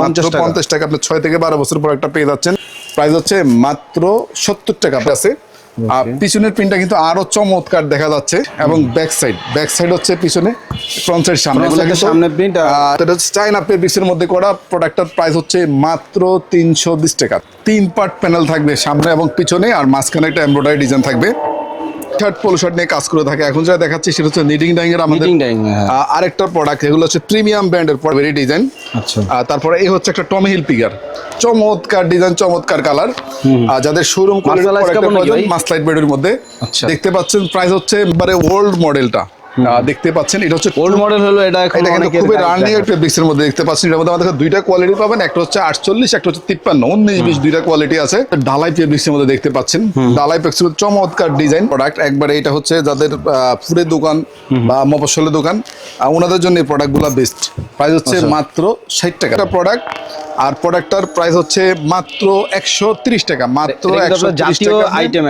মাত্র 50 টাকা। পঞ্চাশ টাকা আপনি ছয় থেকে বারো বছর পর একটা পেয়ে যাচ্ছেন। প্রাইস হচ্ছে মাত্র সত্তর টাকা আছে। আর পিছনের প্রিন্টটা কিন্তু আরও চমৎকার দেখা যাচ্ছে এবং ব্যাক সাইড ব্যাক সাইড হচ্ছে পিছনে ফ্রন্ট সাইড সামনে। সামনে হচ্ছে চাইনা ফেব্রিক্সের মধ্যে করা প্রোডাক্টটার প্রাইস হচ্ছে মাত্র তিনশো বিশ টাকা। তিন পার্ট প্যানেল থাকবে সামনে এবং পিছনে আর মাঝখানে একটা এমব্রয়ডারি ডিজাইন থাকবে। শার্ট পোলো শার্ট নিয়ে কাজ করে থাকে। এখন যা দেখাচ্ছি সেটা হচ্ছে নিডিং ডাইং এর আমাদের হ্যাঁ। আরেকটা প্রোডাক্ট এগুলো হচ্ছে প্রিমিয়াম ব্র্যান্ডের ভেরি ডিজাইন আচ্ছা। তারপরে এই হচ্ছে একটা টমি হিল পিগার চমৎকার ডিজাইন চমৎকার কালার যাদের শোরুম? মাসলাইট বেডের মধ্যে। আচ্ছা। দেখতে পাচ্ছেন প্রাইস হচ্ছে এবারে ওল্ড মডেলটা দেখতে পাচ্ছেন এটা হচ্ছে ওল্ড মডেল হলো এটা এখন এটা কিন্তু খুবই রানিং। একটা ফেব্রিক্সের মধ্যে দেখতে পাচ্ছেন এটার মধ্যে আমাদের দুইটা কোয়ালিটি পাবেন একটা হচ্ছে আটচল্লিশ একটা হচ্ছে তিপ্পান্ন উনিশ বিশ দুইটা কোয়ালিটি আছে। ডালাই ফেব্রিক্সের মধ্যে দেখতে পাচ্ছেন ডালাই ফেব্রিক্সের চমৎকার ডিজাইন প্রোডাক্ট একবারে এটা হচ্ছে যাদের ফুডের দোকান বা মফসলের দোকান ওনাদের জন্য এই প্রোডাক্টগুলো বেস্ট প্রাইস হচ্ছে আচ্ছা। মাত্র ষাট টাকা। প্রোডাক্ট আর প্রোডাক্টটার প্রাইস হচ্ছে মাত্র একশো তিরিশ টাকা মাত্র একশো জাতীয় আইটেম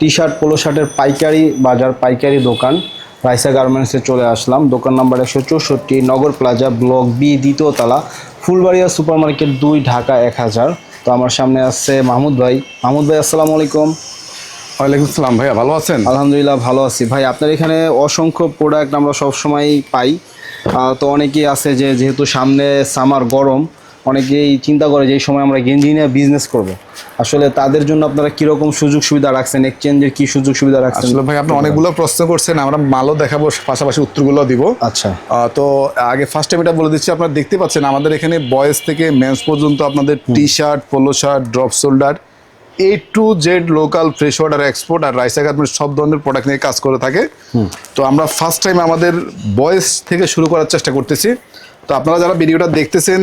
টি শার্ট পোলো শার্টের পাইকারি বাজার পাইকারি দোকান। রাইসা গার্মেন্টসে চলে আসলাম। দোকান নাম্বার একশো চৌষট্টি নগর প্লাজা ব্লক বি দ্বিতীয় তলা ফুলবাড়িয়া সুপার মার্কেট দুই ঢাকা এক হাজার। তো আমার সামনে আসছে মাহমুদ ভাই। মাহমুদ ভাই আসসালামু আলাইকুম। ওয়ালাইকুম আসসালাম ভাইয়া ভালো আছেন? আলহামদুলিল্লাহ ভালো আছি। ভাই আপনার এখানে অসংখ্য প্রোডাক্ট আমরা সবসময় পাই। তো অনেকেই আছে যে যেহেতু সামনে সামার গরম অনেকেই চিন্তা করে যে এই সময় আমরা গেঞ্জি নিয়ে বিজনেস করব। আসলে তাদের জন্য আপনারা কীরকম সুযোগ সুবিধা রাখছেন? এক্সচেঞ্জের কি সুযোগ সুবিধা রাখছেন? আসলে ভাই আপনি অনেকগুলো প্রশ্ন করছেন আমরা মালও দেখাবো পাশাপাশি উত্তরগুলো দিব। আচ্ছা। তো আগে ফার্স্ট টাইম এটা বলে দিচ্ছি আপনারা দেখতে পাচ্ছেন আমাদের এখানে বয়েজ থেকে মেন্স পর্যন্ত আপনাদের T shirt polo shirt drop shoulder A to Z local fresh water export R rise garments সব ধরনের প্রোডাক্ট নিয়ে কাজ করে থাকে। তো আমরা ফার্স্ট টাইম আমাদের বয়েজ থেকে শুরু করার চেষ্টা করতেছি। তো আপনারা যারা ভিডিওটা দেখতেছেন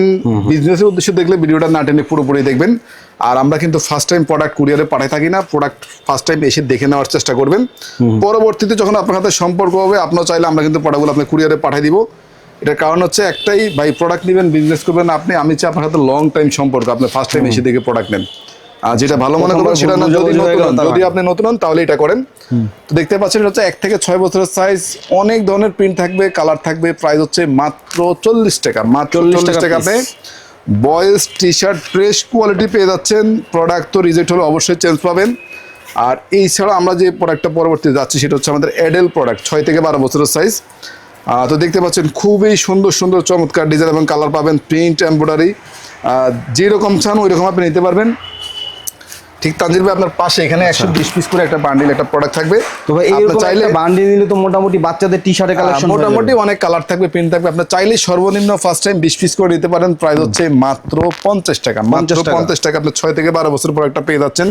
বিজনেসের উদ্দেশ্যে দেখলে ভিডিওটা না টেনে পুরোপুরি দেখবেন। আর আমরা কিন্তু ফার্স্ট টাইম প্রোডাক্ট কুরিয়ারে পাঠাই থাকি না প্রোডাক্ট ফার্স্ট টাইম এসে দেখে নেওয়ার চেষ্টা করবেন। পরবর্তীতে যখন আপনার সাথে সম্পর্ক হবে আপনার চাইলে আমরা কিন্তু প্রোডাক্টগুলো আপনার কুরিয়ারে পাঠিয়ে দিব। এটার কারণ হচ্ছে একটাই ভাই প্রোডাক্ট নেবেন বিজনেস করবেন আপনি আমি চাই আপনার সাথে লং টাইম সম্পর্ক আপনি ফার্স্ট টাইম এসে দেখে প্রোডাক্ট নেন। আর যেটা ভালো মনে করবেন সেটা না যদি নতুন হন। আপনি নতুন হন তাহলে এটা করেন। তো দেখতে পাচ্ছেন এটা হচ্ছে এক থেকে ছয় বছরের সাইজ অনেক ধরনের প্রিন্ট থাকবে কালার থাকবে প্রাইস হচ্ছে মাত্র চল্লিশ টাকা মাত্র 40 চল্লিশ টাকা আপনি boys T shirt fresh quality পেয়ে যাচ্ছেন। প্রোডাক্ট তো রিজেক্ট হলে অবশ্যই চেঞ্জ পাবেন। আর এই ছাড়া আমরা যে প্রোডাক্টটা পরবর্তীতে যাচ্ছি সেটা হচ্ছে আমাদের এডেল প্রোডাক্ট ছয় থেকে বারো বছরের সাইজ তো দেখতে পাচ্ছেন খুবই সুন্দর সুন্দর চমৎকার ডিজাইন এবং কালার পাবেন প্রিন্ট এমব্রয়ডারি যেরকম চান ওই রকম আপনি নিতে পারবেন। ঠিক তানজির ভাই আপনার পাশে এখানে একশো বিশ পিস করে একটা বান্ডিল একটা প্রোডাক্ট থাকবে। তো ভাই চাইলে একটা বান্ডি নিলে তো মোটামুটি বাচ্চাদের টি শার্টের কালেকশন মোটামুটি অনেক কালার থাকবে প্রিন্ট থাকবে। আপনার চাইলে সর্বনিম্ন ফার্স্ট টাইম বিশ পিস করে নিতে পারেন। প্রাইস হচ্ছে মাত্র পঞ্চাশ টাকা। মাত্র পঞ্চাশ টাকা। আপনি ছয় থেকে বারো বছর পর একটা পেয়ে যাচ্ছেন।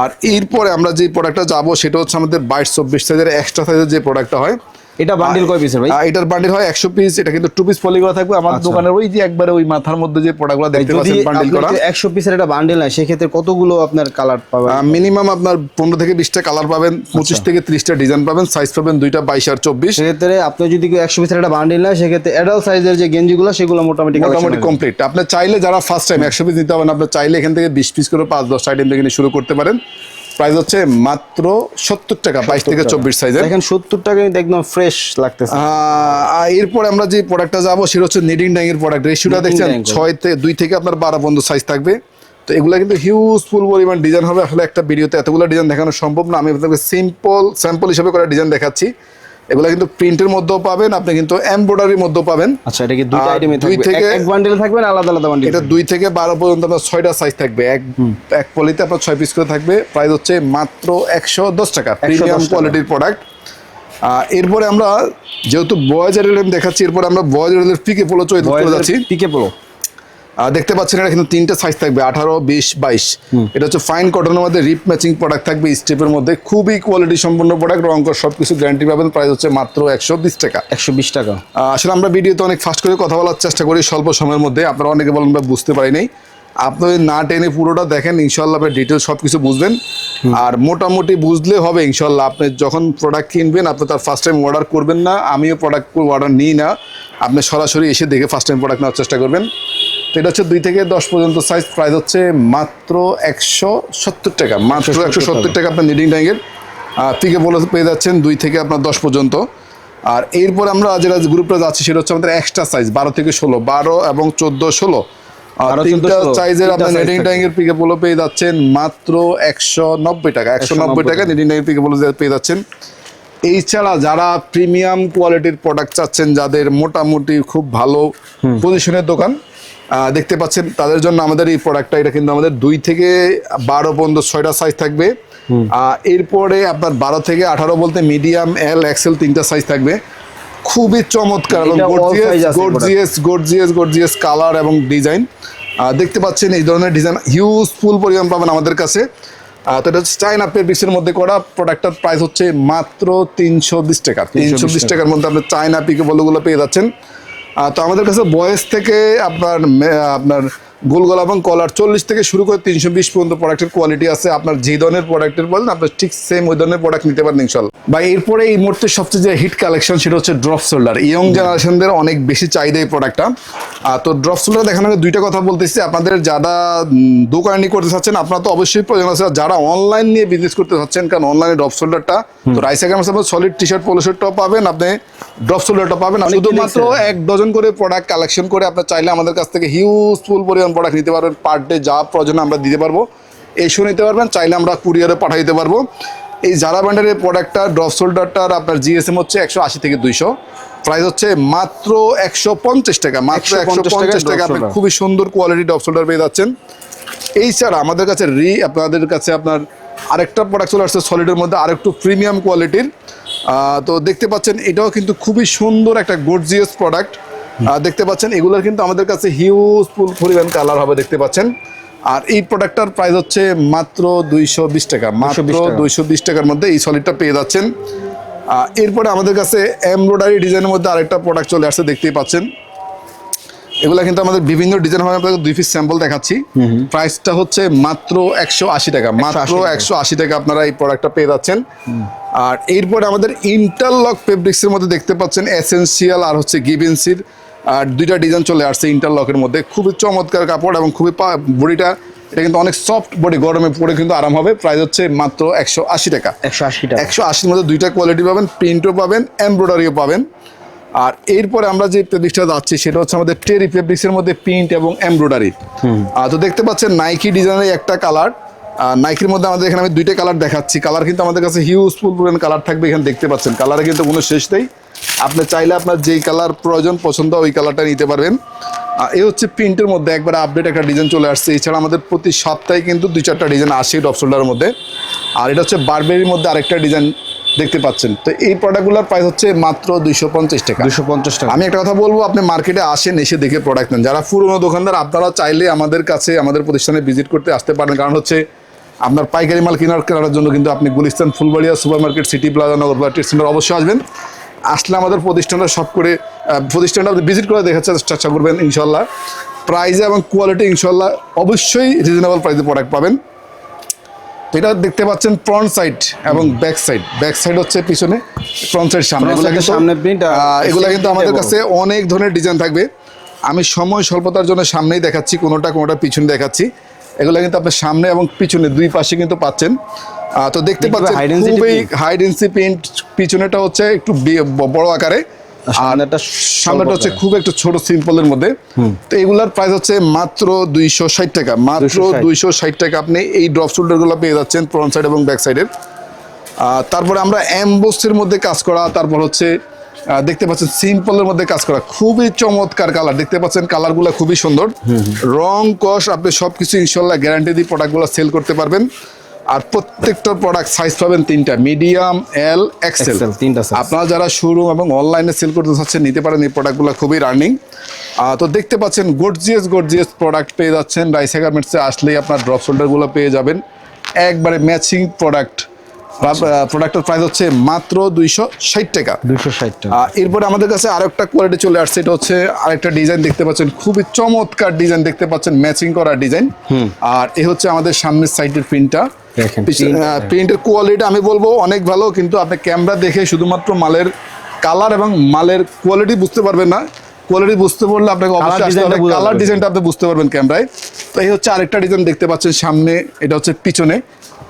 আর এরপরে আমরা যে প্রোডাক্টটা যাব সেটা হচ্ছে আমাদের বাইশ চব্বিশ সাইজের এক্সট্রা সাইজের যে প্রোডাক্টটা হয় এটা বান্ডিল কয় পিসের ভাই? এটার বান্ডিল হয় একশো পিস এটা কিন্তু টু পিস পলি করা থাকবে। আমার আচ্ছা। দোকানের ওই যে একবারে ওই মাথার মধ্যে যে প্রোডাক্টগুলো দেখতে পাচ্ছেন বান্ডিল করা। একশো পিসের একটা বান্ডিল নাই সেক্ষেত্রে কতগুলো আপনার কালার পাবেন? মিনিমাম আপনার পনেরো থেকে বিশটা কালার পাবেন পঁচিশ আচ্ছা। থেকে ত্রিশটা ডিজাইন পাবেন সাইজ পাবেন দুইটা বাইশ আর চব্বিশ। সেক্ষেত্রে আপনি যদি একশো পিসের একটা বান্ডিল নেয় সেক্ষেত্রে অ্যাডাল্ট সাইজের যে গেঞ্জিগুলো সেগুলো মোটামুটি মোটামুটি কমপ্লিট আপনি চাইলে যারা ফার্স্ট টাইম একশো পিস নিতে হবেন আপনি চাইলে এখান থেকে বিশ পিস করে পাঁচ দশ আইটেম থেকে শুরু করতে পারেন। প্রাইস হচ্ছে মাত্র সত্তর টাকা বাইশ থেকে চব্বিশ সাইজের এখন সত্তর টাকা কিন্তু একদম ফ্রেশ লাগতেছে। এরপর আমরা যে প্রোডাক্টটা যাব সেটা হচ্ছে নিডিং ডাং এর প্রোডাক্ট রেশিওটা দেখছেন ছয় থেকে দুই থেকে আপনার বারো পর্যন্ত সাইজ থাকবে। তো এগুলো কিন্তু হিউজ ফুল পরিমাণ ডিজাইন হবে। আসলে একটা ভিডিওতে এতগুলো ডিজাইন দেখানো সম্ভব না। আমি আপনাকে সিম্পল স্যাম্পল হিসেবে করা ডিজাইন দেখাচ্ছি। এগুলো কিন্তু প্রিন্টের মধ্যেও পাবেন আপনি কিন্তু এমব্রয়ডারির মধ্যেও পাবেন। আচ্ছা এটা কি দুইটা আর আইটেমে দুই থাকবে? থেকে- এক- বান্ডিলে থাকবে আলাদা আলাদা বান্ডিল এটা দুই থেকে বারো পর্যন্ত আপনার ছয়টা সাইজ থাকবে। এক এক পলিতে আপনার ছয় পিস করে থাকবে। প্রাইস হচ্ছে মাত্র একশো দশ টাকা। প্রিমিয়াম কোয়ালিটির প্রোডাক্ট এরপরে আমরা যেহেতু বয়েজ দেখাচ্ছি এরপরে আমরা বয়েজ এর পিকে পোলো চলে যাচ্ছি পিকে পোলো দেখতে পাচ্ছেন এটা কিন্তু তিনটে সাইজ থাকবে আঠারো বিশ বাইশ। এটা হচ্ছে ফাইন কটনের মধ্যে রিপ ম্যাচিং প্রোডাক্ট থাকবে স্টেপের মধ্যে। খুবই কোয়ালিটি সম্পন্ন প্রোডাক্ট রঙ সব কিছু গ্যারান্টি পাবেন। প্রাইস হচ্ছে মাত্র একশো বিশ টাকা। একশো বিশ টাকা। আসলে আমরা ভিডিওতে অনেক ফাস্ট করে কথা বলার চেষ্টা করি স্বল্প সময়ের মধ্যে। আপনারা অনেকে বলেন আমরা বুঝতে পারি নাই। আপনি না টেনে পুরোটা দেখেন ইনশাল্লাহ আপনার ডিটেলস সব কিছু বুঝবেন আর মোটামুটি বুঝলে হবে ইনশাল্লাহ আপনি যখন প্রোডাক্ট কিনবেন আপনি তার ফার্স্ট টাইম অর্ডার করবেন না। আমিও প্রোডাক্ট অর্ডার নিই না। আপনি সরাসরি এসে দেখে ফার্স্ট টাইম প্রোডাক্ট নেওয়ার চেষ্টা করবেন। তো এটা হচ্ছে দুই থেকে দশ পর্যন্ত সাইজ প্রাইস হচ্ছে মাত্র একশো সত্তর টাকা। মাত্র একশো সত্তর টাকা। আপনার নিডিং ট্যাঙ্গের পিকে বলে পেয়ে যাচ্ছেন দুই থেকে আপনার দশ পর্যন্ত। আর এরপর আমরা যেটা গ্রুপটা যাচ্ছি সেটা হচ্ছে আমাদের এক্সট্রা সাইজ বারো থেকে ষোলো বারো এবং চোদ্দ ষোলো। আর 12, তিনটা সাইজের আপনার নেটিং থাকে। ট্যাঙ্গের পিকে বলো পেয়ে যাচ্ছেন মাত্র একশো নব্বই টাকা। একশো নব্বই টাকা নেটিং ট্যাঙ্গের পিকে বলো পেয়ে যাচ্ছেন। এছাড়া যারা প্রিমিয়াম কোয়ালিটির প্রোডাক্ট চাচ্ছেন যাদের মোটামুটি খুব ভালো পজিশনের দোকান দেখতে পাচ্ছেন তাদের জন্য আমাদের এই প্রোডাক্টটা এটা কিন্তু আমাদের দুই থেকে বারো পর্যন্ত ছয়টা সাইজ থাকবে। এরপরে আপনার বারো থেকে আঠারো বলতে মিডিয়াম এল এক্সেল তিনটা সাইজ থাকবে। খুবই চমৎকার এবং gorgeous gorgeous gorgeous gorgeous colour এবং ডিজাইন দেখতে পাচ্ছেন এই ধরনের ডিজাইন হিউজ ফুল পরিমাণ পাবেন আমাদের কাছে। তো এটা হচ্ছে চাইনা ফেব্রিক্সের মধ্যে করা প্রোডাক্টটার প্রাইস হচ্ছে মাত্র তিনশো বিশ টাকা। তিনশো বিশ টাকার মধ্যে আপনি চাইনা পিকে বলগুলো পেয়ে যাচ্ছেন। তো আমাদের কাছে বয়স থেকে আপনার আপনার গোল গলা এবং কলার চল্লিশ থেকে শুরু করে তিনশো বিশ পর্যন্ত প্রোডাক্টের কোয়ালিটি আছে। আপনার যে ধরনের প্রোডাক্টের বলেন আপনার ঠিক সেম ওই ধরনের প্রোডাক্ট নিতে পারেন ইনশাল্লাহ। বা এরপরে এই মুহূর্তে সবচেয়ে যে হিট কালেকশন সেটা হচ্ছে ড্রপ শোল্ডার ইয়ং জেনারেশনদের অনেক বেশি চাহিদা এই প্রোডাক্টটা তো ড্রপ শোল্ডার দেখানো দুইটা কথা বলতেছি। আপনাদের যারা দোকানি করতে চাচ্ছেন আপনারা তো অবশ্যই প্রয়োজন আছে। যারা অনলাইন নিয়ে বিজনেস করতে চাচ্ছেন কারণ অনলাইনে ড্রপ শোল্ডারটা তো রাইস একামস আপনার সলিড টি শার্ট পোলো শার্টটাও পাবেন আপনি ড্রপ শোল্ডারটা পাবেন। শুধুমাত্র এক ডজন করে প্রোডাক্ট কালেকশন করে আপনার চাইলে আমাদের কাছ থেকে হিউজ ফুল পরিমাণ প্রোডাক্ট নিতে পারবেন পার ডে যা প্রয়োজন আমরা দিতে পারব। এসেও নিতে পারবেন চাইলে আমরা কুরিয়ারে পাঠিয়ে দিতে পারব। এই জারা ব্র্যান্ডের এই প্রোডাক্টটা ড্রপ শোল্ডারটার আপনার জিএসএম হচ্ছে একশো আশি থেকে দুইশো। প্রাইস হচ্ছে মাত্র একশো পঞ্চাশ টাকা মাত্র একশো পঞ্চাশ টাকা আপনি খুবই সুন্দর কোয়ালিটি ড্রপ শোল্ডার পেয়ে যাচ্ছেন। এই ছাড়া আমাদের কাছে রি আপনাদের কাছে আপনার আরেকটা প্রোডাক্ট চলে আসছে সলিডের মধ্যে আরেকটু প্রিমিয়াম কোয়ালিটির তো দেখতে পাচ্ছেন এটাও কিন্তু খুবই সুন্দর একটা গর্জিয়াস প্রোডাক্ট দেখতে পাচ্ছেন এগুলোর কিন্তু আমাদের কাছে হিউজ ফুল পরিমাণ কালার হবে দেখতে পাচ্ছেন। আর এই প্রোডাক্টটার প্রাইস হচ্ছে মাত্র দুইশো বিশ টাকা। মাত্র। দুইশো বিশ টাকার মধ্যে এই সলিডটা পেয়ে যাচ্ছেন। এরপরে আমাদের কাছে এমব্রয়ডারি ডিজাইনের মধ্যে আরেকটা প্রোডাক্ট চলে আসছে দেখতেই পাচ্ছেন। এগুলা কিন্তু আমাদের বিভিন্ন ডিজাইন হবে আপনাকে দুই পিস স্যাম্পল দেখাচ্ছি। প্রাইসটা হচ্ছে মাত্র একশো আশি টাকা। মাত্র একশো আশি টাকা আপনারা এই প্রোডাক্টটা পেয়ে যাচ্ছেন। আর এরপরে আমাদের ইন্টারলক ফেব্রিক্সের মধ্যে দেখতে পাচ্ছেন এসেন্সিয়াল আর হচ্ছে গিভেন্সির আর দুইটা ডিজাইন চলে আসছে ইন্টারলকের মধ্যে। খুবই চমৎকার কাপড় এবং খুবই বডিটা এটা কিন্তু অনেক সফট বডি গরমে পরে কিন্তু আরাম হবে। প্রাইস হচ্ছে মাত্র একশো আশি টাকা। একশো আশি টাকা। একশো আশির মধ্যে দুইটা কোয়ালিটি পাবেন প্রিন্টও পাবেন এমব্রয়ডারিও পাবেন। আর এরপরে আমরা যে ফেব্রিক্সটা যাচ্ছি সেটা হচ্ছে আমাদের টেরি ফেব্রিক্সের মধ্যে প্রিন্ট এবং এমব্রয়ডারি আর তো দেখতে পাচ্ছেন নাইকি ডিজাইনের একটা কালার নাইকির মধ্যে আমাদের এখানে আমি দুইটা কালার দেখাচ্ছি। কালার কিন্তু আমাদের কাছে হিউজফুল পরিমাণ কালার থাকবে এখানে দেখতে পাচ্ছেন। কালারে কিন্তু কোনো শেষ নেই। আপনি চাইলে আপনার যেই কালার প্রয়োজন পছন্দ ওই কালারটা নিতে পারবেন। আর এই হচ্ছে প্রিন্টের মধ্যে একবার আপডেট একটা ডিজাইন চলে আসছে। এছাড়া আমাদের প্রতি সপ্তাহে কিন্তু দুই চারটা ডিজাইন আসে ডপ শোল্ডারের মধ্যে। আর এটা হচ্ছে বারবেরির মধ্যে আরেকটা ডিজাইন দেখতে পাচ্ছেন। তো এই প্রোডাক্টগুলোর প্রাইস হচ্ছে মাত্র দুইশো পঞ্চাশ টাকা। দুশো পঞ্চাশ টাকা। আমি একটা কথা বলব আপনি মার্কেটে আসেন এসে দেখে প্রোডাক্ট নেন। যারা পুরনো দোকানদার আপনারা চাইলে আমাদের কাছে আমাদের প্রতিষ্ঠানে ভিজিট করতে আসতে পারেন। কারণ হচ্ছে আপনার পাইকারি মাল কেনার কেনার জন্য কিন্তু আপনি Gulistan Fulbaria super market city plaza Nagar trade centre অবশ্যই আসবেন। আসলে আমাদের প্রতিষ্ঠানটা সব করে প্রতিষ্ঠানটা আপনি ভিজিট করে দেখার চেষ্টা করবেন ইনশাল্লাহ প্রাইজে এবং কোয়ালিটি ইনশাল্লাহ অবশ্যই রিজনেবল প্রাইসে প্রোডাক্ট পাবেন। তো এটা দেখতে পাচ্ছেন ফ্রন্ট সাইড এবং ব্যাক সাইড ব্যাক সাইড হচ্ছে পিছনে ফ্রন্ট সাইড সামনে। এগুলা কিন্তু সামনে এগুলা কিন্তু আমাদের কাছে অনেক ধরনের ডিজাইন থাকবে। আমি সময় স্বল্পতার জন্য সামনেই দেখাচ্ছি কোনোটা কোনোটা পিছনে দেখাচ্ছি। এগুলো কিন্তু আপনি সামনে এবং পিছনে দুই পাশে কিন্তু পাচ্ছেন। তো দেখতে পাচ্ছেন খুবই হাই ডেন্সি প্রিন্ট পিছনেটা হচ্ছে একটু বড় আকারে আর সামনেটা সামনেটা হচ্ছে খুব একটু ছোট সিম্পলের মধ্যে। তো এগুলার প্রাইস হচ্ছে মাত্র দুইশো ষাট টাকা। মাত্র দুইশো ষাট। টাকা আপনি এই ড্রপ শোল্ডারগুলো পেয়ে যাচ্ছেন ফ্রন্ট সাইড এবং ব্যাক সাইডের তারপরে আমরা অ্যাম্বোসের মধ্যে কাজ করা তারপর হচ্ছে দেখতে পাচ্ছেন সিম্পলের মধ্যে কাজ করা। খুবই চমৎকার কালার। দেখতে পাচ্ছেন কালারগুলো খুবই সুন্দর। রং কষ আপনি সব কিছু ইনশাল্লাহ গ্যারান্টি দিয়ে প্রোডাক্টগুলো সেল করতে পারবেন। আর প্রত্যেকটা প্রোডাক্ট সাইজ পাবেন তিনটা। মিডিয়াম এল এক্সেল তিনটা আপনারা যারা শোরুম এবং অনলাইনে সেল করতে চাচ্ছেন নিতে পারেন এই প্রোডাক্টগুলো খুবই রানিং তো দেখতে পাচ্ছেন গর্জিয়াস গর্জিয়াস প্রোডাক্ট পেয়ে যাচ্ছেন। রাইসা গার্মেন্টসে আসলেই আপনার ড্রপ শোল্ডারগুলো পেয়ে যাবেন। একবারে ম্যাচিং প্রোডাক্ট প্রোডাক্টের প্রাইস হচ্ছে মাত্র দুইশো ষাট টাকা। দুইশো ষাট টাকা। এরপরে আমাদের কাছে আরেকটা কোয়ালিটি চলে আসছে এটা হচ্ছে আরেকটা ডিজাইন দেখতে পাচ্ছেন খুবই চমৎকার ডিজাইন দেখতে পাচ্ছেন ম্যাচিং করা ডিজাইন আর এ হচ্ছে আমাদের সামনের সাইডের প্রিন্টটা প্রিন্টের কোয়ালিটি আমি বলব অনেক ভালো কিন্তু আপনি ক্যামেরা দেখে শুধুমাত্র মালের কালার এবং মালের কোয়ালিটি বুঝতে পারবেন না। কোয়ালিটি বুঝতে পারলে আপনাকে অবশ্যই আসতে হবে। কালার ডিজাইনটা আপনি বুঝতে পারবেন ক্যামেরায় তো এই হচ্ছে আরেকটা ডিজাইন দেখতে পাচ্ছেন সামনে এটা হচ্ছে পিছনে।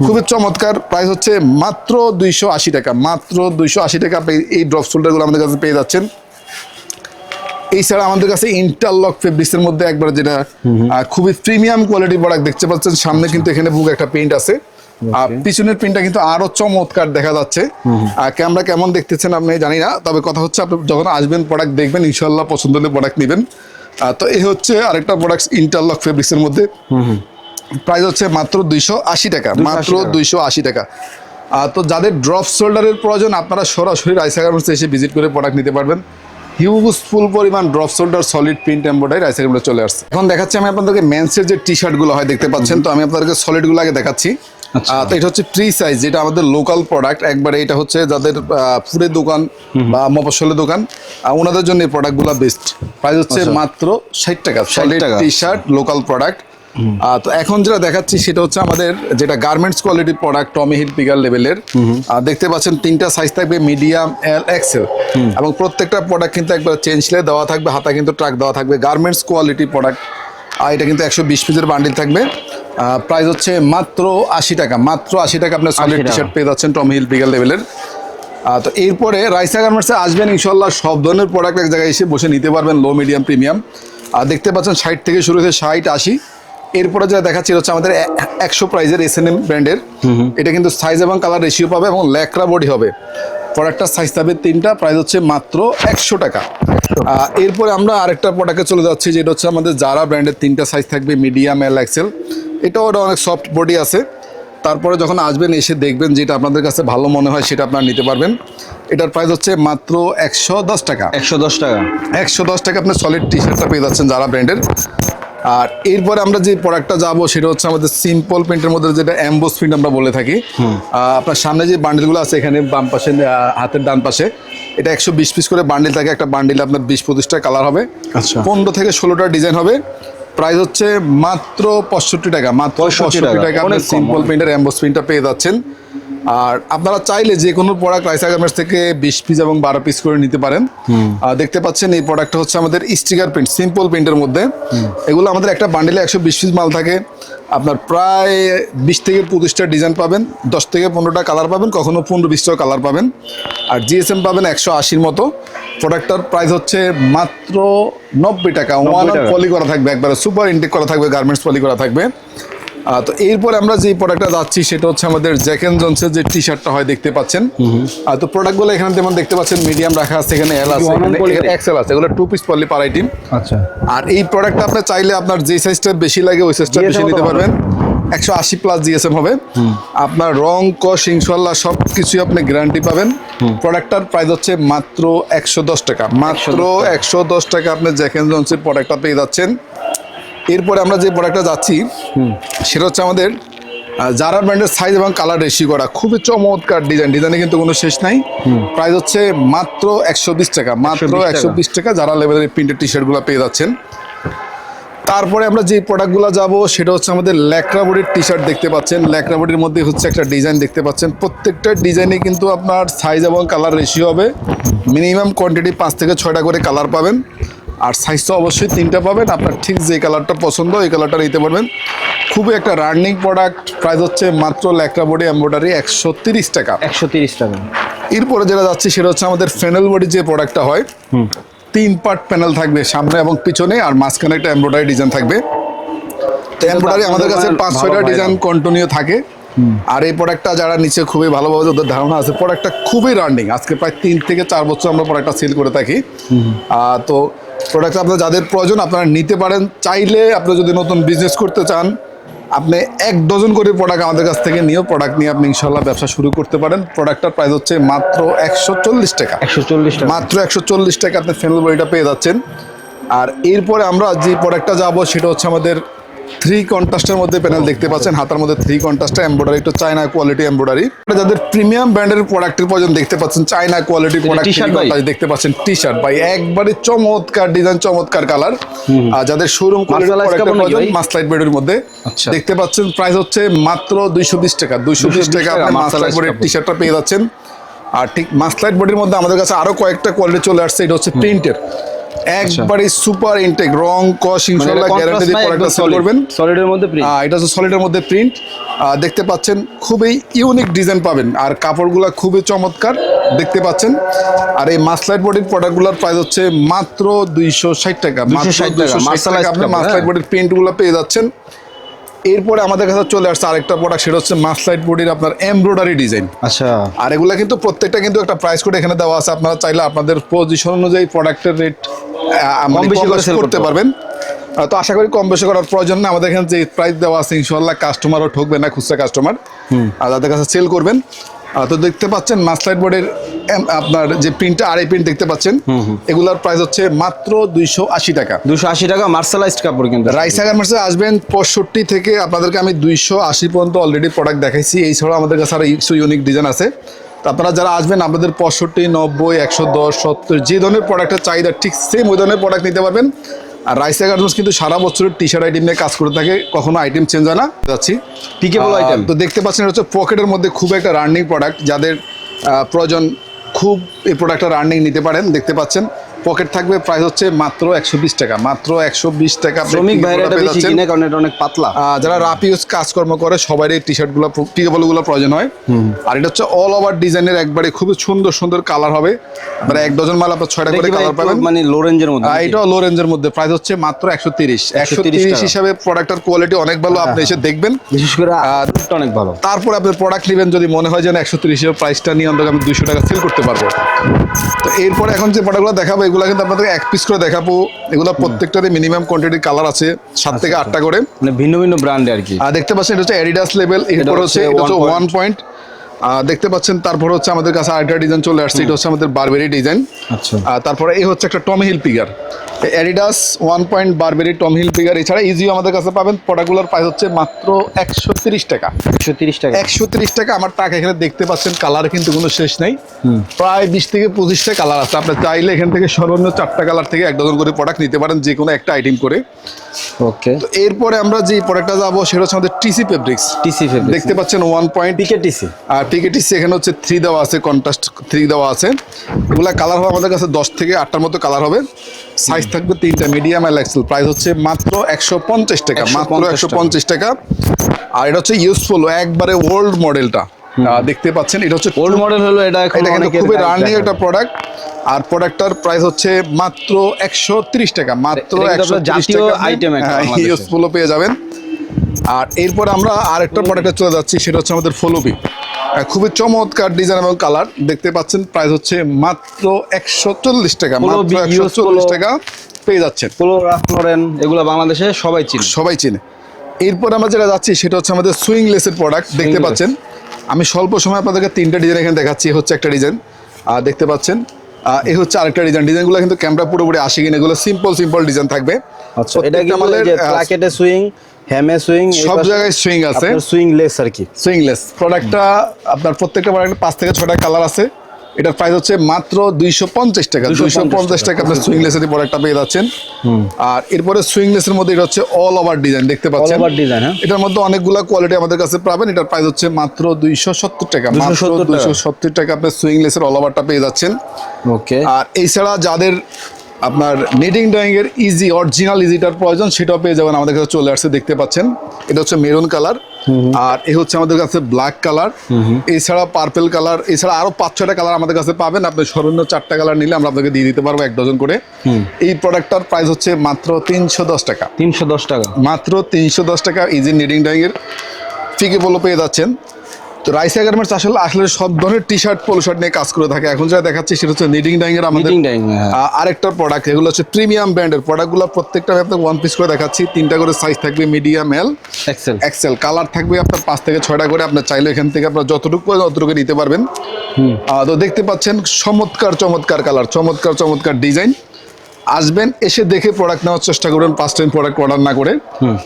খুবই চমৎকার প্রাইস হচ্ছে মাত্র দুইশো আশি টাকা মাত্র দুইশো আশি টাকা আপনি এই ড্রপ শোল্ডারগুলো আমাদের কাছে পেয়ে যাচ্ছেন। এই এছাড়া আমাদের কাছে ইন্টারলক ফেব্রিক্সের মধ্যে একবার যেটা খুবই প্রিমিয়াম কোয়ালিটি প্রোডাক্ট দেখতে পাচ্ছেন। সামনে কিন্তু এখানে বুক একটা পেইন্ট আছে। আর পিছনের প্রিন্টটা কিন্তু আরও চমৎকার দেখা যাচ্ছে। আর ক্যামেরা কেমন দেখতেছেন আপনি জানি না তবে কথা হচ্ছে আপনি যখন আসবেন প্রোডাক্ট দেখবেন ইনশাল্লাহ পছন্দ হলে প্রোডাক্ট নেবেন। তো এই হচ্ছে আরেকটা প্রোডাক্ট ইন্টারলক ফেব্রিক্সের মধ্যে। প্রাইস হচ্ছে মাত্র দুইশো আশি টাকা মাত্র দুইশো আশি টাকা। আহ, তো যাদের ড্রপ শোল্ডারের প্রয়োজন আপনারা সরাসরি রাইসা গার্মেন্টসে এসে ভিজিট করে প্রোডাক্ট নিতে পারবেন। হিউজ ফুল পরিমাণ drop shoulder solid print embroidery Raisa গার্মেন্টে চলে আসছে। এখন দেখাচ্ছি আমি আপনাদেরকে মেন্সের যে টি শার্টগুলো হয় দেখতে পাচ্ছেন? তো আমি আপনাদেরকে সলিডগুলো আগে দেখাচ্ছি। তো এটা হচ্ছে ট্রি সাইজ যেটা আমাদের লোকাল প্রোডাক্ট একবারে এটা হচ্ছে যাদের ফুডের দোকান বা মফসলের দোকান ওনাদের জন্য এই প্রোডাক্টগুলো বেস্ট প্রাইস হচ্ছে আচ্ছা। মাত্র ষাট টাকা। টি শার্ট লোকাল প্রোডাক্ট তো এখন যেটা দেখাচ্ছি সেটা হচ্ছে আমাদের যেটা গার্মেন্টস কোয়ালিটির প্রোডাক্ট টমি হিল পিগার লেভেলের দেখতে পাচ্ছেন তিনটা সাইজ থাকবে মিডিয়াম এল এক্সেল এবং প্রত্যেকটা প্রোডাক্ট কিন্তু একবার চেঞ্জলে দেওয়া থাকবে হাতা কিন্তু ট্রাক দেওয়া থাকবে। গার্মেন্টস কোয়ালিটি প্রোডাক্ট আর এটা কিন্তু একশো বিশ পিসের বান্ডিল থাকবে। প্রাইস হচ্ছে মাত্র আশি টাকা মাত্র আশি টাকা আপনার সলিড 80 টি শার্ট পেয়ে যাচ্ছেন টমি হিল পিগার লেভেলের তো এরপরে রাইসা গার্মেন্টসে আসবেন ইনশাল্লাহ সব ধরনের প্রোডাক্ট এক জায়গায় এসে বসে নিতে পারবেন লো মিডিয়াম প্রিমিয়াম আর দেখতে পাচ্ছেন ষাট থেকে শুরু হয়ে ষাট আশি। এরপরে যেটা দেখাচ্ছি হচ্ছে আমাদের একশো প্রাইজের এস এন এম ব্র্যান্ডের এটা কিন্তু সাইজ এবং কালার রেশিও পাবে এবং ল্যাকড়া বডি হবে। প্রোডাক্টটার সাইজ থাকবে তিনটা প্রাইস হচ্ছে মাত্র একশো টাকা। এরপরে আমরা আরেকটা প্রোডাক্টে চলে যাচ্ছি যেটা হচ্ছে আমাদের যারা ব্র্যান্ডের তিনটা সাইজ থাকবে মিডিয়াম এল এক্সেল এটাও ওটা অনেক সফট বডি আছে। তারপরে যখন আসবেন এসে দেখবেন যেটা আপনাদের কাছে ভালো মনে হয় সেটা আপনারা নিতে পারবেন। এটার প্রাইস হচ্ছে মাত্র একশো দশ টাকা। একশো দশ টাকা। একশো দশ টাকা আপনার সলিড টি শার্টটা পেয়ে যাচ্ছেন যারা ব্র্যান্ডের আর এরপরে আমরা যে প্রোডাক্টটা যাব সেটা হচ্ছে আমাদের সিম্পল প্রিন্টের মধ্যে যেটা অ্যাম্বোস প্রিন্ট আমরা বলে থাকি। আপনার সামনে যে বান্ডিলগুলো আছে এখানে বাম পাশে হাতের ডান পাশে এটা একশো বিশ পিস করে বান্ডিল থাকে। একটা বান্ডিল আপনার বিশ পঁচিশটা কালার হবে। আচ্ছা। পনেরো থেকে ষোলোটা ডিজাইন হবে। প্রাইস হচ্ছে মাত্র পঁয়ষট্টি টাকা মাত্র পঁয়ষট্টি টাকা, কম, সিম্পল। প্রিন্টের অ্যাম্বোস প্রিন্টটা পেয়ে যাচ্ছেন। আর আপনারা চাইলে যে কোনো প্রোডাক্ট রাইসা গার্মেন্টস থেকে বিশ পিস এবং বারো পিস করে নিতে পারেন। আর দেখতে পাচ্ছেন এই প্রোডাক্টটা হচ্ছে আমাদের স্টিকার প্রিন্ট সিম্পল প্রিন্টের মধ্যে। এগুলো আমাদের একটা বান্ডিলে একশো বিশ পিস মাল থাকে। আপনার প্রায় বিশ থেকে পঁচিশটা ডিজাইন পাবেন দশ থেকে পনেরোটা কালার পাবেন কখনো পনেরো বিশটা কালার পাবেন। আর জিএসএম পাবেন একশো আশির মতো। প্রোডাক্টটার প্রাইস হচ্ছে মাত্র নব্বই টাকা। ওয়ান পলি করা থাকবে একবারে সুপার ইনটেক করা থাকবে গার্মেন্টস পলি করা থাকবে। তো এরপর আমরা যে প্রোডাক্টটা যাচ্ছি সেটা হচ্ছে আমাদের জ্যাকেন জনসের যে টি শার্টটা হয় দেখতে পাচ্ছেন। আর তো প্রোডাক্টগুলো এখানে যেমন দেখতে পাচ্ছেন মিডিয়াম রাখা আছে এখানে এল আছে quality? এক্সেল আছে এগুলো two piece poly per item আচ্ছা। আর এই প্রোডাক্টটা আপনি চাইলে আপনার যে সাইজটা বেশি লাগে ওই সাইজটা বেশি নিতে পারবেন। একশো আশি প্লাস জিএসএম হবে। আপনার রং কস ইনশাল্লাহ সব কিছুই আপনি গ্যারান্টি পাবেন। প্রোডাক্টটার প্রাইস হচ্ছে মাত্র একশো দশ টাকা। মাত্র একশো দশ টাকা আপনি জ্যাকেন জনসের প্রোডাক্টটা পেয়ে যাচ্ছেন। এরপরে আমরা যে প্রোডাক্টটা যাচ্ছি সেটা হচ্ছে আমাদের যারা ব্র্যান্ডের সাইজ এবং কালার রেশি করা। খুবই চমৎকার ডিজাইন ডিজাইনে কিন্তু কোনো শেষ নাই। প্রাইস হচ্ছে মাত্র একশো বিশ টাকা। মাত্র একশো বিশ টাকা। যারা লেভেলের প্রিন্টেড টি শার্টগুলো পেয়ে যাচ্ছেন। তারপরে আমরা যে প্রোডাক্টগুলো যাব সেটা হচ্ছে আমাদের ল্যাকরাবডির টি শার্ট দেখতে পাচ্ছেন। ল্যাকড়া বডির মধ্যে হচ্ছে একটা ডিজাইন দেখতে পাচ্ছেন। প্রত্যেকটা ডিজাইনে কিন্তু আপনার সাইজ এবং কালার রেশিও হবে। মিনিমাম কোয়ান্টিটি পাঁচ থেকে ছয়টা করে কালার পাবেন। আর সাইজ তো অবশ্যই তিনটা পাবেন। আপনার ঠিক যে কালারটা পছন্দ ওই কালারটা নিতে পারবেন। খুবই একটা রানিং প্রোডাক্ট প্রাইস হচ্ছে মাত্র ল্যাকড়া বডি এম্ব্রয়ডারি একশো তিরিশ টাকা। একশো তিরিশ টাকা। এরপরে যেটা যাচ্ছে সেটা হচ্ছে আমাদের ফেনেল বডি যে প্রোডাক্টটা হয় তিন পার্ট প্যানেল থাকবে সামনে এবং পিছনে আর মাঝখানে একটা এমব্রয়ডারি ডিজাইন থাকবে। তো এমব্রয়ডারি আমাদের কাছে পাঁচ ছয়টা ডিজাইন কন্টিনিউ থাকে। আর এই প্রোডাক্টটা যারা নিচে খুবই ভালোভাবে ওদের ধারণা আছে। প্রোডাক্টটা খুবই রানিং আজকে প্রায় তিন থেকে চার বছর আমরা প্রোডাক্টটা সেল করে থাকি। তো প্রোডাক্ট আপনার যাদের প্রয়োজন আপনারা নিতে পারেন। চাইলে আপনি যদি নতুন বিজনেস করতে চান আপনি এক ডজন করে প্রোডাক্ট আমাদের কাছ থেকে নিয়েও প্রোডাক্ট নিয়ে আপনি ইনশাল্লাহ ব্যবসা শুরু করতে পারেন। প্রোডাক্টটার প্রাইস হচ্ছে মাত্র একশো চল্লিশ টাকা। একশো চল্লিশ টাকা। মাত্র একশো চল্লিশ টাকা আপনি ফেনল বডিটা পেয়ে যাচ্ছেন। আর এরপরে আমরা যে প্রোডাক্টটা যাব সেটা হচ্ছে আমাদের থ্রি কন্ট্রাস্টের মধ্যে প্যানেল দেখতে পাচ্ছেন। হাতার মধ্যে থ্রি কন্ট্রাস্টে এমব্রয়ডারি একটু চায়না কোয়ালিটি এমব্রয়ডারি যাদের প্রিমিয়াম ব্র্যান্ডের প্রোডাক্টের প্রয়োজন দেখতে পাচ্ছেন চায়না কোয়ালিটি প্রোডাক্ট দেখতে পাচ্ছেন টি শার্ট ভাই। একবারে চমৎকার ডিজাইন চমৎকার কালার আর যাদের শোরুম প্রয়োজন মাসলাইট বেডের মধ্যে। আচ্ছা। দেখতে পাচ্ছেন প্রাইস হচ্ছে মাত্র দুইশো বিশ টাকা। দুইশো বিশ 220 টাকা মাসলাইট বেডের টি শার্টটা পেয়ে যাচ্ছেন। আর ঠিক মাসলাইট বডির মধ্যে আমাদের কাছে আরও কয়েকটা কোয়ালিটি চলে আসছে। এটা হচ্ছে প্রিন্টের একবারে সুপার ইনটেক রং কস ইনশাআল্লাহ গ্যারান্টি দিয়ে প্রোডাক্টটা সেল করবেন। সলিডের মধ্যে প্রিন্ট এটা হচ্ছে সলিডের মধ্যে প্রিন্ট দেখতে পাচ্ছেন খুবই ইউনিক ডিজাইন পাবেন। আর কাপড়গুলো খুবই চমৎকার দেখতে পাচ্ছেন। আর এই মাসলাইট বডির প্রোডাক্টগুলোর প্রাইস হচ্ছে মাত্র দুইশো ষাট টাকা। মাত্র 260 টাকা, দুইশো ষাট টাকা কাপড়, মাসলাইট হ্যাঁ। বডির প্রিন্টগুলো পেয়ে যাচ্ছেন। এরপরে আমাদের কাছে চলে আসছে আরেকটা প্রোডাক্ট সেটা হচ্ছে মাসলাইট বডির আপনার এমব্রয়ডারি ডিজাইন আচ্ছা। আর এগুলা কিন্তু প্রত্যেকটা কিন্তু একটা প্রাইস কোড এখানে দেওয়া আছে আপনারা চাইলে আপনাদের পজিশন অনুযায়ী প্রোডাক্টের রেট কম বেশি করে সেল করতে পারবেন। তো আশা করি কম বেশি করার প্রয়োজন না আমাদের এখানে যে প্রাইস দেওয়া আছে ইনশাল্লাহ কাস্টমারও ঠকবে না খুচরা কাস্টমার আর তাদের কাছে সেল করবেন তো দেখতে পাচ্ছেন মাসলাইট বোর্ডের আপনার যে প্রিন্টটা আর এই প্রিন্ট দেখতে পাচ্ছেন এগুলার প্রাইস হচ্ছে মাত্র দুইশো আশি টাকা। দুইশো আশি টাকা মার্শালাইজড কাপড় কিন্তু। রাইসা গার্মেন্টসে আসবেন পঁয়ষট্টি থেকে আপনাদেরকে আমি দুইশো আশি পর্যন্ত অলরেডি প্রোডাক্ট দেখাইছি। এই ছাড়াও আমাদের কাছে আরও কিছু ইউনিক ডিজাইন আছে। তো আপনারা যারা আসবেন আপনাদের পঁয়ষট্টি নব্বই একশো দশ সত্তর যে ধরনের প্রোডাক্টের চাহিদা ঠিক সেম ওই ধরনের প্রোডাক্ট নিতে পারবেন। আর রাইসা গার্মেন্টস কিন্তু সারা বছরের টি শার্ট আইটেম নিয়ে কাজ করে থাকে কখনো আইটেম চেঞ্জ হয় না। যাচ্ছি। Pickable item. তো দেখতে পাচ্ছেন এটা হচ্ছে পকেটের মধ্যে খুব একটা রানিং প্রোডাক্ট যাদের আহ, প্রয়োজন খুব এই প্রোডাক্টটা রানিং নিতে পারেন দেখতে পাচ্ছেন। পকেট থাকবে প্রাইস হচ্ছে মাত্র একশো বিশ টাকা মাত্র একশো বিশ টাকা শ্রমিক কারণ এটা অনেক পাতলা। যারা রাপ ইউজ কাজকর্ম করে সবাই এই টি শার্টগুলো পিকেবলগুলো প্রয়োজন হয়। আর এটা হচ্ছে অল ওভার ডিজাইনের একবারে খুবই সুন্দর সুন্দর কালার হবে। মানে এক ডজন মাল আপনার ছয়টা করে কালার পাবেন। মানে লো রেঞ্জের মধ্যে এটাও লো রেঞ্জের মধ্যে। প্রাইস হচ্ছে মাত্র একশো তিরিশ। একশো তিরিশ। হিসাবে প্রোডাক্টের কোয়ালিটি অনেক ভালো আপনি এসে দেখবেন। বিশেষ করে অনেক ভালো। তারপরে আপনি প্রোডাক্ট নেবেন যদি মনে হয় যে একশো তিরিশের প্রাইসটা নিয়ে অন্তত আমি দুইশো টাকা সেল করতে পারব। তো এরপরে এখন যে প্রোডাক্টগুলো দেখাবো এগুলো কিন্তু আপনাদের এক পিস করে দেখাবো। এগুলো প্রত্যেকটাতে মিনিমাম কোয়ান্টিটির কালার আছে সাত থেকে আটটা করে। মানে ভিন্ন ভিন্ন ব্র্যান্ড আর কি। আর দেখতে পাচ্ছেন এটা হচ্ছে অ্যাডিডাস লেভেল এরপর হচ্ছে এটা হচ্ছে ওয়ান পয়েন্ট দেখতে পাচ্ছেন তারপর হচ্ছে আমাদের কাছে আরেকটা ডিজাইন চলে আসছে এটা হচ্ছে আমাদের বারবেরি ডিজাইন আচ্ছা। তারপরে এই হচ্ছে একটা Tommy Hilfiger Adidas one point Burberry Tommy Hilfiger এছাড়া ইজিও আমাদের কাছে পাবেন। প্রোডাক্টগুলোর প্রাইস হচ্ছে মাত্র একশো তিরিশ টাকা। একশো তিরিশ টাকা। একশো তিরিশ টাকা আমার টাকা এখানে দেখতে পাচ্ছেন কালার কিন্তু কোনো শেষ নাই। প্রায় বিশ থেকে পঁচিশটা কালার আছে। আপনি চাইলে এখান থেকে সর্বনিম্ন চারটা কালার থেকে এক ডজন করে প্রোডাক্ট নিতে পারেন যে কোনো একটা আইটেম করে। ওকে তো এরপরে আমরা যে প্রোডাক্টটা যাব সেটা হচ্ছে আমাদের টিসি ফেব্রিক্স টিসি ফেব্রিক দেখতে পাচ্ছেন ওয়ান পয়েন্ট পিকে টিসি আর টিসি এখানে হচ্ছে থ্রি দেওয়া আছে কন্ট্রাস্ট থ্রি দেওয়া আছে। এগুলা কালার হবে আমাদের কাছে দশ থেকে আটটার মতো কালার হবে। সাইজ থাকবে তিনটা মিডিয়াম আর এক্সেল প্রাইস হচ্ছে মাত্র একশো পঞ্চাশ টাকা মাত্র একশো পঞ্চাশ টাকা। আর এটা হচ্ছে ইউজফুল একবারে ওল্ড মডেলটা দেখতে পাচ্ছেন এটা হচ্ছে ওল্ড মডেল হলো এটা এটা কিন্তু খুবই রানিং একটা প্রোডাক্ট আর প্রোডাক্টটার প্রাইস হচ্ছে মাত্র একশো তিরিশ টাকা মাত্র একশো জাতীয় item একটা ইউজফুলও পেয়ে যাবেন। আর এরপর আমরা আরেকটা প্রোডাক্টে চলে যাচ্ছি সেটা হচ্ছে আমাদের ফলোবি খুবই চমৎকার ডিজাইন এবং কালার দেখতে পাচ্ছেন প্রাইস হচ্ছে মাত্র একশো চল্লিশ টাকা মাত্র একশো চল্লিশ টাকা পেয়ে যাচ্ছেন। এগুলো বাংলাদেশে সবাই চিনে। সবাই চিনে। এরপর আমরা যেটা যাচ্ছি সেটা হচ্ছে আমাদের সুইং লেসের প্রোডাক্ট দেখতে পাচ্ছেন আমি স্বল্প সময় আপনাদেরকে তিনটা ডিজাইন এখানে দেখাচ্ছি হচ্ছে একটা ডিজাইন আর দেখতে পাচ্ছেন এই হচ্ছে আরেকটা ডিজাইন ডিজাইনগুলো কিন্তু ক্যামেরা পুরোপুরি আসে কিনা এগুলো সিম্পল সিম্পল ডিজাইন থাকবে। আচ্ছা এটা কি আহ, প্লাকেটে সুইং হ্যামে সুইং সব জায়গায় সুইং আছে। সুইং লেস আর কি। সুইংলেস প্রোডাক্টটা আপনার প্রত্যেকটা প্রোডাক্টে পাঁচ থেকে ছটা কালার আছে। এটার প্রাইস হচ্ছে মাত্র দুইশো পঞ্চাশ টাকা। দুইশো পঞ্চাশ টাকা। আপনার সুইংলেসের প্রোডাক্টটা পেয়ে যাচ্ছেন। আর এরপরে সুইংলেসের মধ্যে এটা হচ্ছে অল ওভার ডিজাইন দেখতে পাচ্ছেন? design, হ্যাঁ? এটার মধ্যে অনেকগুলা কোয়ালিটি আমাদের কাছে পাবেন। এটার প্রাইস হচ্ছে মাত্র দুইশো সত্তর টাকা। মাত্র দুইশো সত্তর টাকা আপনার সুইংলেসের অল ওভারটা পেয়ে যাচ্ছেন। ওকে আর এছাড়া যাদের আপনার নিডিং ড্রয়িং এর ইজি অরিজিনাল ইজিটার প্রয়োজন সেটাও পেয়ে যাবেন আমাদের কাছে চলে আসছে দেখতে পাচ্ছেন। এটা হচ্ছে মেরুন কালার আর এ হচ্ছে আমাদের কাছে ব্ল্যাক কালার এছাড়া পার্পেল কালার এছাড়া আরও পাঁচ ছয়টা কালার আমাদের কাছে পাবেন। আপনি সর্বনিম্ন চারটা কালার নিলে আমরা আপনাকে দিয়ে দিতে পারব এক ডজন করে। এই প্রোডাক্টটার প্রাইস হচ্ছে মাত্র তিনশো দশ টাকা। তিনশো দশ টাকা। মাত্র তিনশো দশ টাকা ইজি নিডিং ড্রয়িং এর। ফিকে পোলো পেয়ে যাচ্ছেন। তো রাইসা গার্মেন্টস আসলে আসলে সব ধরনের টি শার্ট পোলো শার্ট নিয়ে কাজ করে থাকে। এখন যেটা দেখাচ্ছি সেটা হচ্ছে নিডিং ড্রয়িং এর আমাদের হ্যাঁ। আরেকটা প্রোডাক্ট এগুলো হচ্ছে প্রিমিয়াম ব্র্যান্ডের প্রোডাক্টগুলো প্রত্যেকটা আমি আপনাকে ওয়ান পিস করে দেখাচ্ছি। তিনটা করে সাইজ থাকবে medium L XL XL colour থাকবে আপনার পাঁচ থেকে ছয়টা করে। আপনার চাইলে এখান থেকে আপনার যতটুকু ততটুকু নিতে পারবেন। তো দেখতে পাচ্ছেন চমৎকার চমৎকার কালার চমৎকার চমৎকার ডিজাইন আসবেন এসে দেখে প্রোডাক্ট নেওয়ার চেষ্টা করবেন পাঁচ টাইম প্রোডাক্ট অর্ডার না করে।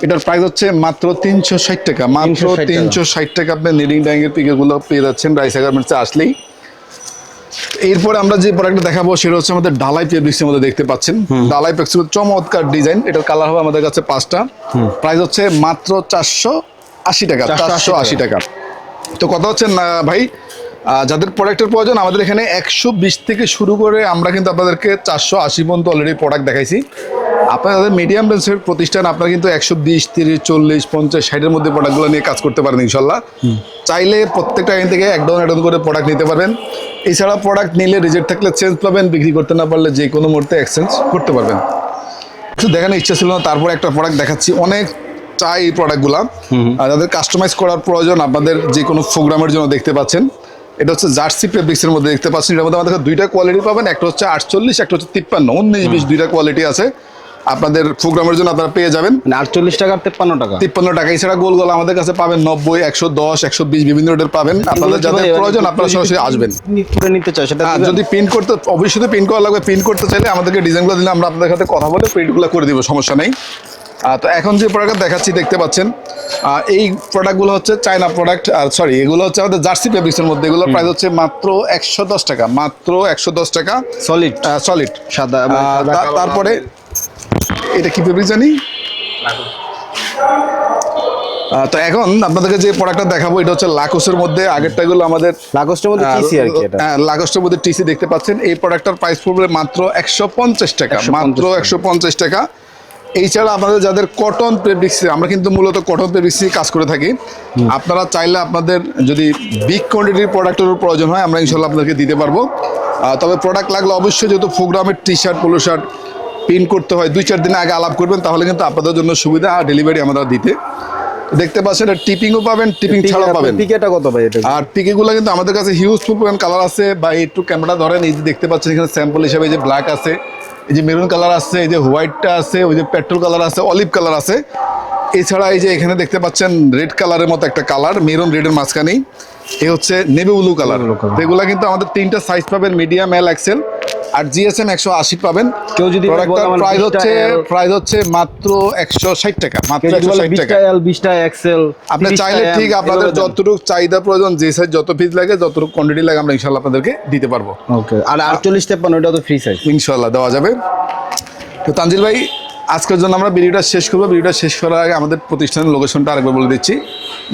এটার প্রাইস হচ্ছে মাত্র তিনশো ষাট টাকা। মাত্র তিনশো ষাট টাকা। আপনি নিডিং ড্যাঙ্গের পিকেগুলো পেয়ে যাচ্ছেন রাইসা গার্মেন্টসে আসলেই। এরপরে আমরা যে প্রোডাক্টটা দেখাবো সেটা হচ্ছে আমাদের ডালাই ফেব্রিক্সের মধ্যে দেখতে পাচ্ছেন। ডালাই ফেব্রিক্স চমৎকার ডিজাইন এটার কালার হবে আমাদের কাছে পাঁচটা। প্রাইস হচ্ছে মাত্র চারশো আশি টাকা চারশো আশি টাকা। তো কথা হচ্ছে না ভাই যাদের প্রোডাক্টের প্রয়োজন আমাদের এখানে একশো বিশ থেকে শুরু করে আমরা কিন্তু আপনাদেরকে চারশো আশি পর্যন্ত অলরেডি প্রোডাক্ট দেখাইছি। আপনাদের মিডিয়াম রেঞ্জের প্রতিষ্ঠান আপনারা কিন্তু একশো বিশ তিরিশ চল্লিশ পঞ্চাশ ষাটের মধ্যে প্রোডাক্টগুলো নিয়ে কাজ করতে পারেন ইনশাল্লাহ চাইলে প্রত্যেকটা এখান থেকে এক ডাউন করে প্রোডাক্ট নিতে পারবেন। এছাড়া প্রোডাক্ট নিলে রিজেক্ট থাকলে চেঞ্জ পাবেন বিক্রি করতে না পারলে যে কোনো মুহূর্তে এক্সচেঞ্জ করতে পারবেন। কিছু দেখানোর ইচ্ছা ছিল না তারপরে একটা প্রোডাক্ট দেখাচ্ছি। অনেক চাই এই প্রোডাক্টগুলো আর যাদের কাস্টমাইজ করার প্রয়োজন আপনাদের যে কোনো প্রোগ্রামের জন্য দেখতে পাচ্ছেন। এটা হচ্ছে জার্সি ফেব্রিক্সের মধ্যে দেখতে পাচ্ছেন। এটার মধ্যে আমাদের দুইটা কোয়ালিটি পাবেন একটা হচ্ছে আটচল্লিশ একটা হচ্ছে তিপ্পান্ন। উনিশ বিশ দুইটা কোয়ালিটি আছে। আপনাদের প্রোগ্রামের জন্য আপনারা পেয়ে যাবেন। মানে আটচল্লিশ টাকা তেপ্পান্ন টাকা? তিপ্পান্ন টাকা। এছাড়া গোল গোল আমাদের কাছে পাবেন নব্বই একশো দশ একশো বিশ বিভিন্ন রেটের পাবেন। আপনাদের যাদের প্রয়োজন আপনারা সরাসরি আসবেন। নিতে চাই সেটা হ্যাঁ যদি প্রিন্ট করতে অবশ্যই প্রিন্ট করা লাগবে। প্রিন্ট করতে চাইলে আমাদেরকে ডিজাইনগুলো দিলে আমরা আপনাদের সাথে কথা বলে প্রিন্টগুলো করে দিব সমস্যা নেই। তো এখন যে প্রোডাক্ট দেখাচ্ছি দেখতে পাচ্ছেন আহ, এই প্রোডাক্টগুলো হচ্ছে চায়না প্রোডাক্ট আর সরি এগুলো হচ্ছে আমাদের জার্সি ফেব্রিক্সের মধ্যে। এগুলো প্রাইস হচ্ছে মাত্র একশো দশ টাকা মাত্র একশো দশ টাকা। সলিড সলিড সাদা তারপরে এটা কি ফেব্রিক জানি? তো এখন আপনাদেরকে যে প্রোডাক্টটা দেখাবো এটা হচ্ছে লাকোসের মধ্যে। আগেরটা গুলো আমাদের লাগোস্টের মধ্যে কিসি আর কি এটা? হ্যাঁ লাগস্টের মধ্যে টিসি দেখতে পাচ্ছেন। এই প্রোডাক্টটার প্রাইস পড়বে মাত্র একশো পঞ্চাশ টাকা 150 মাত্র টাকা। টাকা এছাড়া আপনাদের যাদের কটন ফেব্রিক্স আমরা কিন্তু মূলত কটন ফেব্রিক্স নিয়ে কাজ করে থাকি। আপনারা চাইলে আপনাদের যদি বিগ কোয়ান্টিটির প্রোডাক্টের প্রয়োজন হয় আমরা ইনশাল্লাহ আপনাদেরকে দিতে পারব। তবে প্রোডাক্ট লাগলে অবশ্যই যেহেতু প্রোগ্রামের T shirt polo shirt print করতে হয় দুই চার দিন আগে আলাপ করবেন তাহলে কিন্তু আপনাদের জন্য সুবিধা আর ডেলিভারি আমরা দিতে। দেখতে পাচ্ছেন এটা টিপিংও পাবেন টিপিং ছাড়াও পাবেন। পিকেটা কত ভাই এটা? আর পিকেগুলো কিন্তু আমাদের কাছে হিউজ পরিমাণ কালার আছে। বা একটু ক্যামেরা ধরেন এই যে দেখতে পাচ্ছেন এখানে স্যাম্পল হিসেবে যে ব্ল্যাক আছে। এই যে মেরুন কালার আছে এই যে হোয়াইটটা আছে ওই যে পেট্রোল কালার আছে অলিভ কালার আছে এছাড়া এই যে এখানে দেখতে পাচ্ছেন রেড কালারের মতো একটা কালার মেরুন রেডের মাঝখানেই। এ হচ্ছে নেভি ব্লু কালার। এগুলো কিন্তু আমাদের তিনটা সাইজ পাবেন মিডিয়াম এল এক্সেল আর জিএসএম একশো আশি পাবেন। কেউ যদি প্রাইস হচ্ছে প্রাইস হচ্ছে মাত্র একশো ষাট টাকা মাত্র একশো ষাট টাকা। বিশটা এক্সেল আপনি চাইলে ঠিক আপনাদের যতটুকু চাহিদা প্রয়োজন যে সাইজ যত পিস লাগে যতটুকু কোয়ান্টিটি লাগে আমরা ইনশাল্লাহ আপনাদেরকে দিতে পারব। ওকে আর আটচল্লিশ ওটা তো ফ্রি সাইজ ইনশাল্লাহ দেওয়া যাবে। তো তানজিল ভাই আজকের জন্য আমরা ভিডিওটা শেষ করব। ভিডিওটা শেষ করার আগে আমাদের প্রতিষ্ঠানের লোকেশনটা আরেকবার বলে দিচ্ছি।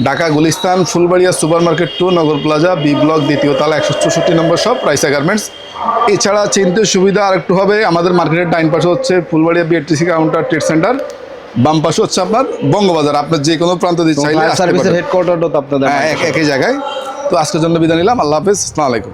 Dhaka Gulistan Fulbaria super market two Nagar plaza B block দ্বিতীয় তালা একশো চৌষট্টি নম্বর সব রাইসা গার্মেন্টস এছাড়া চিনতে সুবিধা আর একটু হবে। আমাদের মার্কেটের ডাইন পাশে হচ্ছে Fulbaria BATC counter trade centre বাম পাশে হচ্ছে আপনার বঙ্গবাজার। আপনার যে কোনো প্রান্ত দিয়ে চাইলে সার্ভিসের। হেডকোয়ার্টারটা আপনাদের হ্যাঁ এক- একই জায়গায়। তো আজকের জন্য বিদায় নিলাম। আল্লাহ হাফেজ। আসসালামু আলাইকুম।